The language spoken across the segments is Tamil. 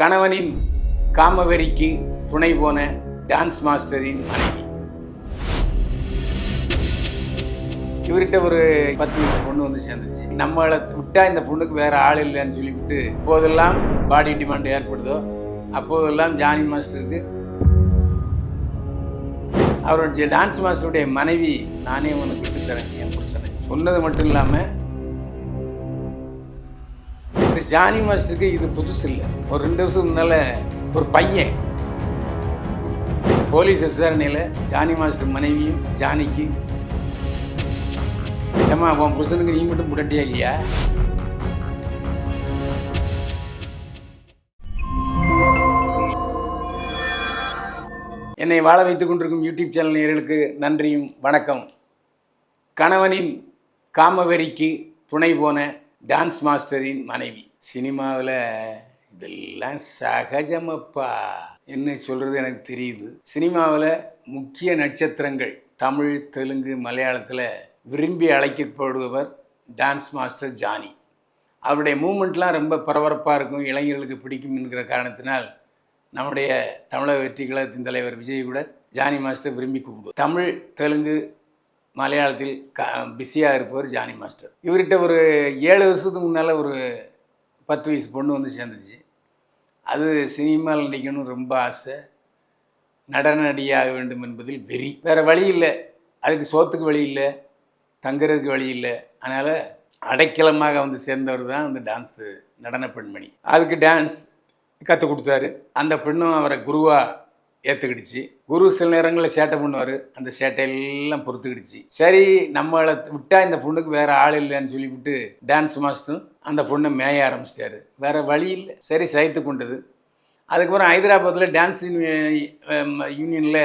கணவனின் காமவெறிக்கு துணை போன டான்ஸ் மாஸ்டரின் மனைவி. இவர்கிட்ட ஒரு பத்து வயசு பொண்ணு வந்து சேர்ந்துச்சு. நம்மளை விட்டா இந்த பொண்ணுக்கு வேற ஆள் இல்லைன்னு சொல்லிவிட்டு இப்போதெல்லாம் பாடி டிமாண்ட் ஏற்படுதோ அப்போதெல்லாம் ஜானி மாஸ்டருக்கு அவருடைய டான்ஸ் மாஸ்டருடைய மனைவி நானே உனக்கு விட்டு தரேன் என் புருஷனை. சொன்னது மட்டும் இல்லாமல் ஜானி மாஸ்டருக்கு இது புதுசு இல்லை. ஒரு ரெண்டு வருஷம் முன்னால் ஒரு பையன். போலீஸ் விசாரணையில் ஜானி மாஸ்டர் மனைவியும் ஜானிக்கு ஏம்மா உன் புருஷனுக்கு நீ மட்டும் முடட்டியா இல்லையா? என்னை வாழ வைத்துக் கொண்டிருக்கும் யூடியூப் சேனல் நேர்களுக்கு நன்றியும் வணக்கம். கணவனின் காமவெறிக்கு துணை போன டான்ஸ் மாஸ்டரின் மனைவி. சினிமாவில் இதெல்லாம் சகஜமப்பா. என்ன சொல்கிறது எனக்கு தெரியுது. சினிமாவில் முக்கிய நட்சத்திரங்கள் தமிழ் தெலுங்கு மலையாளத்தில் விரும்பி அழைக்கப்படுபவர் டான்ஸ் மாஸ்டர் ஜானி. அவருடைய மூமெண்ட்லாம் ரொம்ப பரபரப்பாக இருக்கும் இளைஞர்களுக்கு பிடிக்கும் என்கிற காரணத்தினால் நம்முடைய தமிழக வெற்றி கழகத்தின் தலைவர் விஜய் கூட ஜானி மாஸ்டர் விரும்பி கூப்பிடுவோம் தமிழ் தெலுங்கு மலையாளத்தில் க பிஸியாக இருப்பவர் ஜானி மாஸ்டர். இவர்கிட்ட ஒரு ஏழு வருஷத்துக்கு முன்னால் ஒரு பத்து வயசு பொண்ணு வந்து சேர்ந்துச்சு. அது சினிமாவில் நடிக்கணும் ரொம்ப ஆசை. நடன நடியாக வேண்டும் என்பதில் வெறி. வேறு வழி இல்லை. அதுக்கு சோத்துக்கு வழி இல்லை. தங்குறதுக்கு வழி இல்லை. அதனால் அடைக்கலமாக வந்து சேர்ந்தவர் தான் அந்த டான்ஸு நடன பெண்மணி. அதுக்கு டான்ஸ் கற்றுக் கொடுத்தாரு. அந்த பெண்ணும் அவரை குருவாக ஏற்றுக்கிடுச்சு குரு சில நேரங்களில் சேட்டை பண்ணுவார். அந்த சேட்டையெல்லாம் பொறுத்துக்கிடுச்சு. சரி நம்மளை விட்டால் இந்த பொண்ணுக்கு வேறு ஆள் இல்லைன்னு சொல்லிவிட்டு டான்ஸ் மாஸ்டரும் அந்த பொண்ணை மேய ஆரம்பிச்சிட்டாரு. வேறு வழி இல்லை. சரி சகித்து கொண்டது. அதுக்கப்புறம் ஹைதராபாத்தில் டான்ஸ் யூனியனில்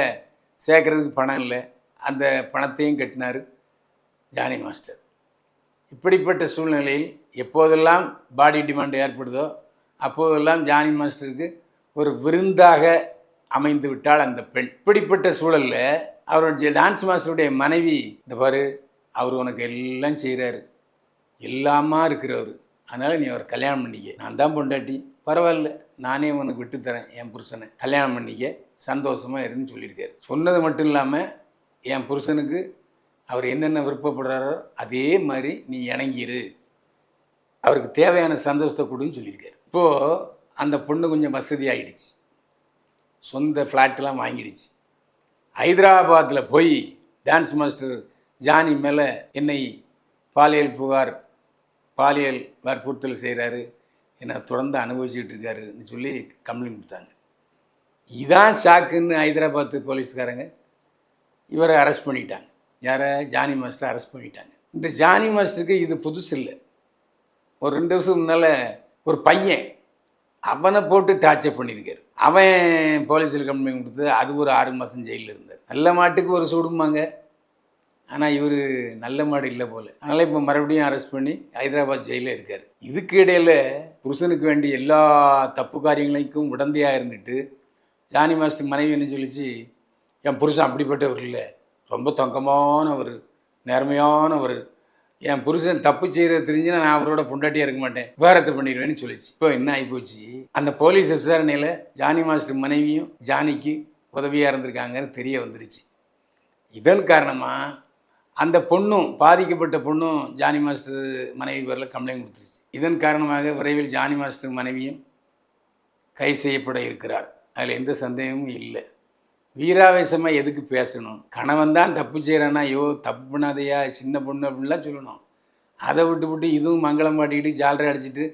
சேர்க்கறதுக்கு பணம் இல்லை. அந்த பணத்தையும் கட்டினார் ஜானி மாஸ்டர் இப்படிப்பட்ட சூழ்நிலையில் எப்போதெல்லாம் பாடி டிமாண்ட் ஏற்படுதோ அப்போதெல்லாம் ஜானி மாஸ்டருக்கு ஒரு விருந்தாக அமைந்து விட்டாள் அந்த பெண். இப்படிப்பட்ட சூழலில் அவருடைய டான்ஸ் மாஸ்டருடைய மனைவி இந்த பாரு அவர் உனக்கு எல்லாம் செய்கிறாரு எல்லாமா இருக்கிறவர். அதனால் நீ அவர் கல்யாணம் பண்ணிக்க. நான் தான் பொண்டாட்டி. பரவாயில்ல. நானே உனக்கு விட்டு தரேன் என் புருஷனை. கல்யாணம் பண்ணிக்க. சந்தோஷமாக இருன்னு சொல்லியிருக்காரு. சொன்னது மட்டும் இல்லாமல் என் புருஷனுக்கு அவர் என்னென்ன விருப்பப்படுறாரோ அதே மாதிரி நீ இணங்கிரு. அவருக்கு தேவையான சந்தோஷத்தை கொடுன்னு சொல்லியிருக்காரு. இப்போது அந்த பொண்ணு கொஞ்சம் வசதி ஆகிடுச்சு சொந்த ஃப்ளாட்டெலாம் வாங்கிடுச்சு. ஹைதராபாத்தில் போய் டான்ஸ் மாஸ்டர் ஜானி மேலே என்னை பாலியல் புகார் பாலியல் வற்புறுத்தல் செய்கிறாரு என்னை தொடர்ந்து அனுபவிச்சுட்டு இருக்காருன்னு சொல்லி கம்ப்ளைண்ட் கொடுத்தாங்க. இதான் ஷாக்குன்னு ஹைதராபாத் போலீஸ்காரங்க இவரை அரெஸ்ட் பண்ணிட்டாங்க. யாரை? ஜானி மாஸ்டர் அரெஸ்ட் பண்ணிட்டாங்க. இந்த ஜானி மாஸ்டருக்கு இது புதுசு இல்லை ஒரு ரெண்டு வருஷம் முன்னால் ஒரு பையன் அவனை போட்டு டார்ச்சர் பண்ணியிருக்காரு. அவன் போலீஸில் கம்ப்ளைண்ட் கொடுத்து அது ஒரு ஆறு மாதம் ஜெயிலில் இருந்தார். நல்ல மாட்டுக்கு ஒரு சூடுமாங்க ஆனால் இவர் நல்ல மாடு இல்லை போல். அதனால் இப்போ மறுபடியும் அரெஸ்ட் பண்ணி ஹைதராபாத் ஜெயிலில் இருக்கார். இதுக்கு இடையில் புருஷனுக்கு வேண்டிய எல்லா தப்பு காரியங்களுக்கும் உடந்தையாக இருந்துட்டு ஜானி மாஸ்டர் மனைவி என்ன சொல்லிச்சு என் புருஷன் அப்படிப்பட்டவர் இல்லை. ரொம்ப தங்கமானவர் நேர்மையானவர் என் புருஷன் தப்பு செய்யறது தெரிஞ்சுன்னா நான் அவரோட பொண்டாட்டியாக இருக்க மாட்டேன். விவகாரத்தை பண்ணிடுவேன்னு சொல்லிச்சு. இப்போ என்ன ஆகிப்போச்சு அந்த போலீஸ் விசாரணையில் ஜானி மாஸ்டர் மனைவியும் ஜானிக்கு உதவியாக இருந்திருக்காங்கன்னு தெரிய வந்துருச்சு. இதன் காரணமாக அந்த பொண்ணும் பாதிக்கப்பட்ட பொண்ணும் ஜானி மாஸ்டர் மனைவி பேரில் கம்ப்ளைண்ட் கொடுத்துருச்சு. இதன் காரணமாக விரைவில் ஜானி மாஸ்டர் மனைவியும் கை செய்யப்பட இருக்கிறார். அதில் எந்த சந்தேகமும் இல்லை. வீராவேசமாக எதுக்கு பேசணும்? கணவன் தான் தப்பு செய்கிறானா ஐயோ தப்பு பண்ணாதையா சின்ன பொண்ணு அப்படின்லாம் சொல்லணும். அதை விட்டு விட்டு இதுவும் மங்களம் பாட்டிக்கிட்டு ஜாலரை அடிச்சிட்டு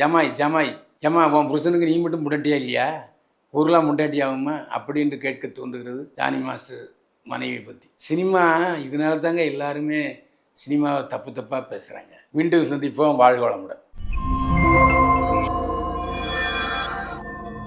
ஜமாய் ஜமாய் ஜமா உன் புருஷனுக்கு நீ மட்டும் முண்டாட்டியா இல்லையா? ஊர்லாம் முண்டாட்டி ஆகுமா? அப்படின்ட்டு கேட்க தோன்றுகிறது ஜானி மாஸ்டர் மனைவி பற்றி சினிமா இதனால தாங்க எல்லாருமே சினிமாவை தப்பு தப்பாக பேசுகிறாங்க மீண்டும் சந்திப்போம். வாழ்க வளமுடன்.